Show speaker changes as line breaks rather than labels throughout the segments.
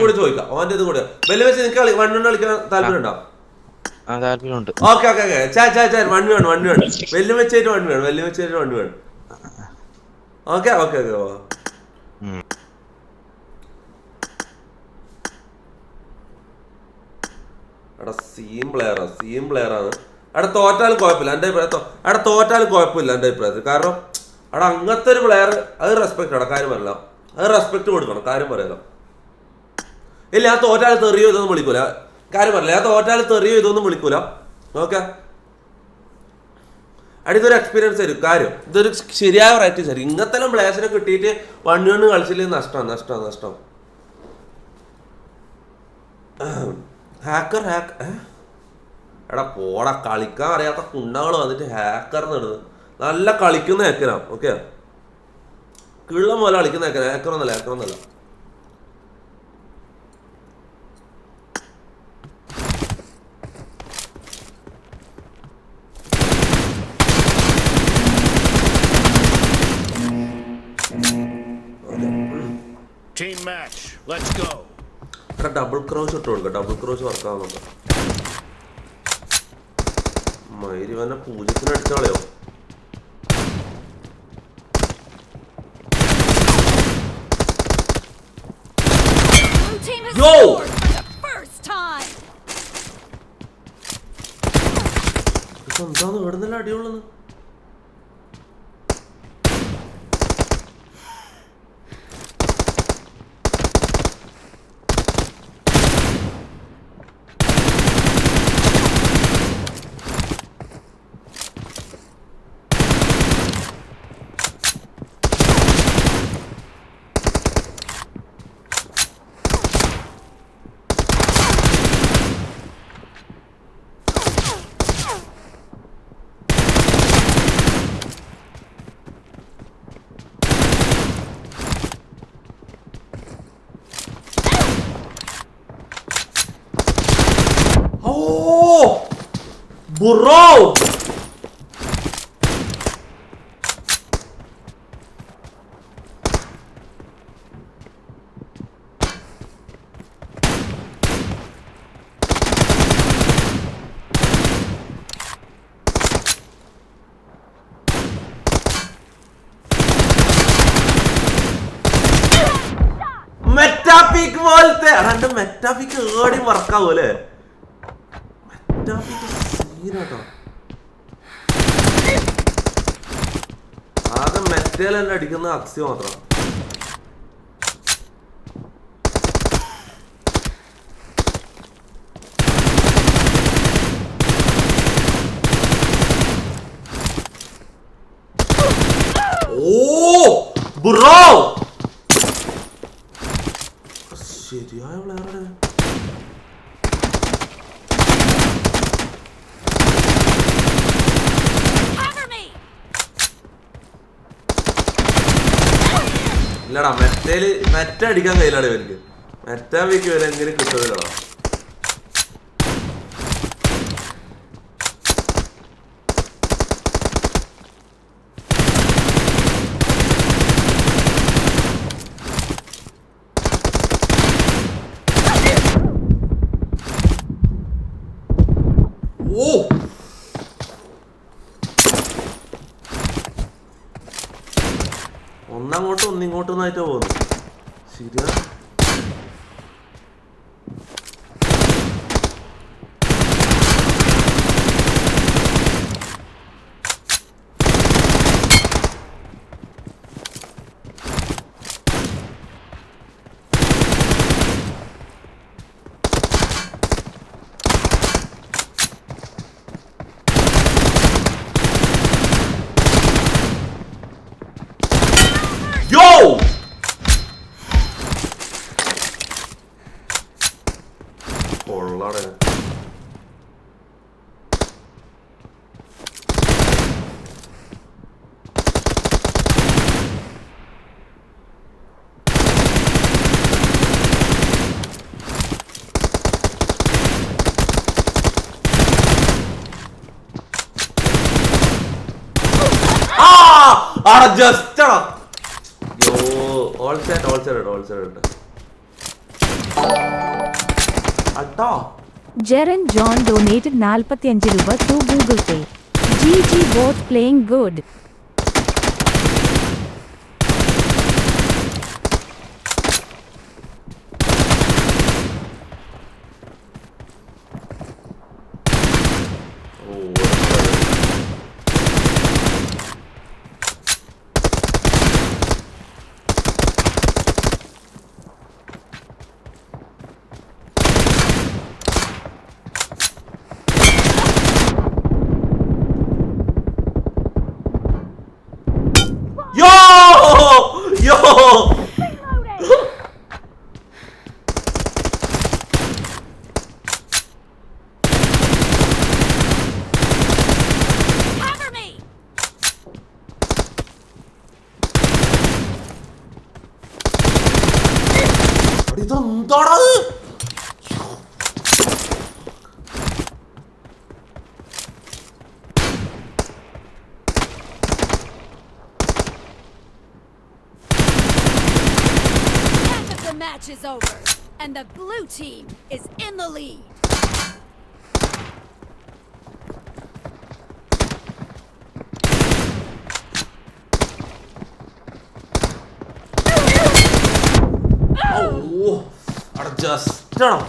കൂടി ചോദിക്കാം. ഓന്റെ ഇത് കൂടി. വലിയ വെച്ച് നിനക്ക് കളി വൺ കളിക്കാൻ താല്പര്യം ഉണ്ടോ
താല്പര്യമുണ്ട്.
Okay okay okay. ചാ ചാ ചാ വൺ വേണം വൺ വേണം. വലിയ വെച്ചായിട്ട് വൺ വേണം വലിയ വെച്ചായിട്ട് വൺ വേണം. ഓക്കെ ഓക്കെ ഓക്കെ ഓ. എടാ സീം പ്ലെയറാ സീം പ്ലെയറാണ് അവിടെ തോറ്റാലും കുഴപ്പമില്ല എന്റെ അഭിപ്രായത്തോ അവിടെ തോറ്റാലും കുഴപ്പമില്ല എന്റെ അഭിപ്രായത്തിൽ. കാരണം അവിടെ അങ്ങനത്തെ ഒരു പ്ലെയർ അത് റെസ്പെക്ട് ആണ് കാര്യം പറയല. അത് റെസ്പെക്ട് കൊടുക്കണം കാര്യം പറയാലോ. ഇല്ല ആ തോറ്റാൽ തെറിയോ ഇതൊന്നും വിളിക്കൂല. കാര്യം പറഞ്ഞില്ല ആ തോറ്റാൽ തെറിയോ ഇതൊന്നും വിളിക്കൂല. ഓക്കെ? അടിതൊരു എക്സ്പീരിയൻസ് തരും. കാര്യം ഇതൊരു ശരിയായ പ്രാക്ടീസ് ആയിരിക്കും ഇങ്ങനത്തെ പ്ലേസിനെ കിട്ടിയിട്ട് വൺ വൺ കളിച്ചില്ല നഷ്ടമാണ് നഷ്ടമാണ് നഷ്ടം. ഹാക്കർ ഹാക്ക് എടാ പോടാ കളിക്കാൻ അറിയാത്ത കുണ്ടകൾ വന്നിട്ട് ഹാക്കർ എന്നിടുന്നത് നല്ല കളിക്കുന്ന ഹാക്കറാണ് ഓക്കെ? കിള്ളം പോലെ കളിക്കുന്ന ഹാക്കർ ഹാക്കർ ഒന്നല്ല. എടാ ഡബിൾ ക്രോസ് ഇട്ട് കൊടുക്കുക ഡബിൾ ക്രോസ് വർക്കാവുന്നുണ്ട് മയിരി വന്നെ പൂജ്യത്തിന് അടിച്ച കളയോ? എന്താന്ന്? ഇവിടുന്നല്ല has ഓ ബുറോ. മെറ്റാപിക് പോലത്തെ അതാണ്ട് മെറ്റാഫിക് ഏടി വർക്കാവും അല്ലേ? മെറ്റാപിക് ആകെ മെറ്റേലല്ല അടിക്കുന്ന അക്സി മാത്രം. ബ്രോ! ശരിയായ പ്ലെയറാണ് ഇല്ലടാ മെറ്റയിൽ മെറ്റ അടിക്കാൻ കയ്യിലാണ് ഇവർക്ക് മെറ്റ വീക്ക് ഇവരെ എങ്ങനെ കിട്ടുന്നില്ലടാ ഓ! ഒന്നങ്ങോട്ടും ഒന്നിങ്ങോട്ടും എന്നായിട്ടാ പോകുന്നു ശരിയാ ജസ്റ്റ് ആടാ യോ all set all set all set അട്ടോ
ജെറൻ John donated നാൽപ്പത്തിയഞ്ച് രൂപ
to Google
Pay G
G
bot playing good oh is over, and the blue team is in the lead.
ഓ അവിടെ ജസ്റ്റ് ആണോ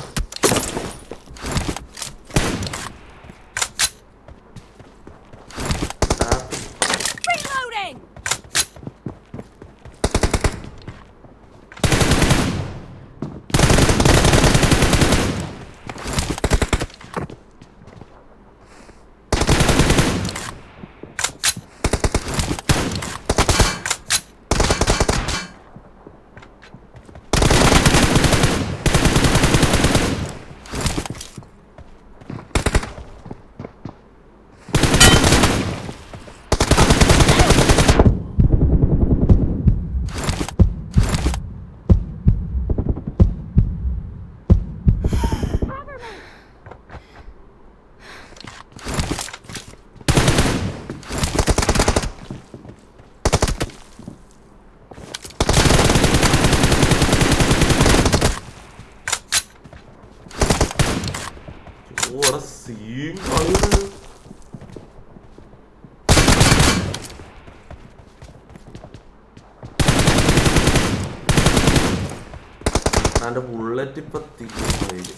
അവന്റെ ബുള്ളറ്റ് ഇപ്പൊ തിരിച്ചു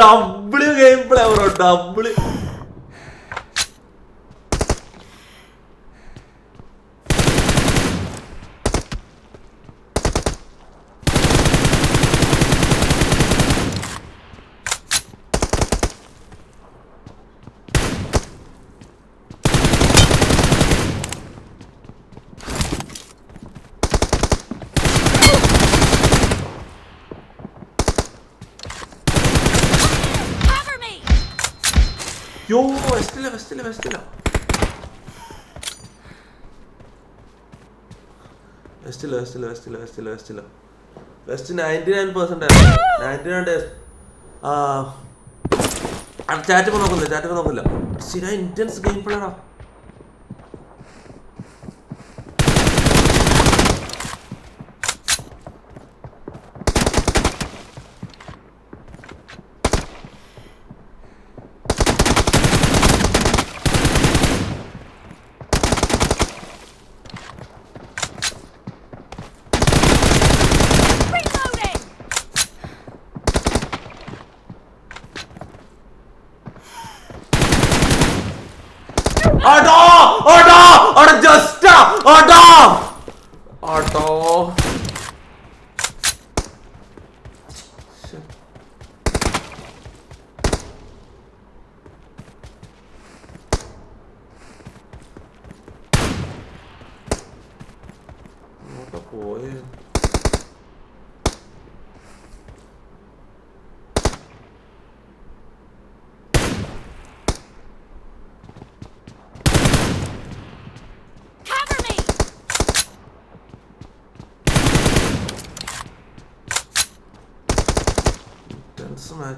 double game play
double
yo വെസ്റ്റില്ല വെസ്റ്റില്ല വെസ്റ്റില്ല വെസ്റ്റില്ല വെസ്റ്റില്ല വെസ്റ്റില്ല വെസ്റ്റില്ല വെസ്റ്റില്ല west ninety nine percent ninety nine days chat നോക്കുന്നില്ല ചാറ്റ് നോക്കില്ല സ്ഥിര ഇന്റൻസ് ഗെയിം പ്ലേടാ ഓടോ ഓടോ അട ജസ്റ്റ് ഓടോ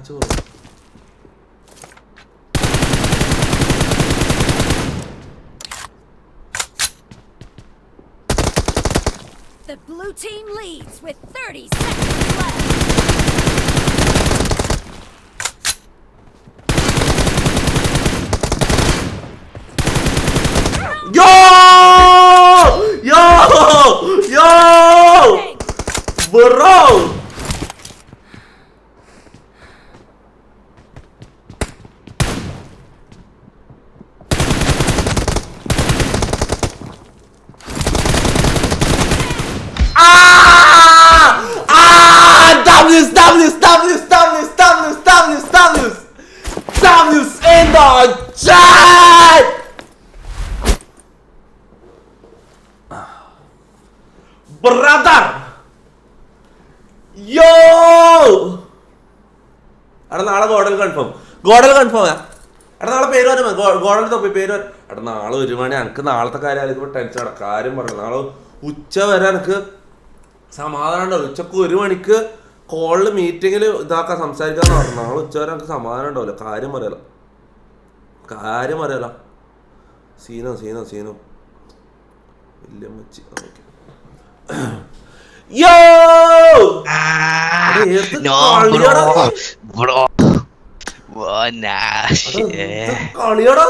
ചാൻസ് മാച്ച് പോകും
The blue team leads with 30 seconds left.
Yo! Yo! Yo!
Hey,
Bro! Brother! Yo! എടാ നാളെ ഗോഡൽ കൺഫേം ഗോഡൽ കൺഫേം എടാ നാളെ പേര് വരും. ഗോഡൽ തൊപ്പി പേര് എടാ നാളെ ഒരു മണി. എനിക്ക് നാളത്തെ കാര്യം ആലോചിക്കുമ്പോൾ ടെൻഷൻ ആണ്. കാര്യം പറഞ്ഞു നാളെ ഉച്ച വരെ എനിക്ക് സമാധാനം ഉണ്ടാവില്ല ഉച്ചയ്ക്ക് ഒരു മണിക്ക് കോളിൽ മീറ്റിങ്ങിൽ ഇതാക്കാൻ സംസാരിക്കാന്ന് പറഞ്ഞു നാളെ ഉച്ച വരെ എനിക്ക് സമാധാനം ഉണ്ടാവില്ല. കാര്യം പറയാലോ. കാര്യം പറയാലോ. സീനോ സീനോ സീനോ. വലിയ മച്ചി ഓക്കെ. യോ
Ah,
ഏത്
no,
കളിയാടാ.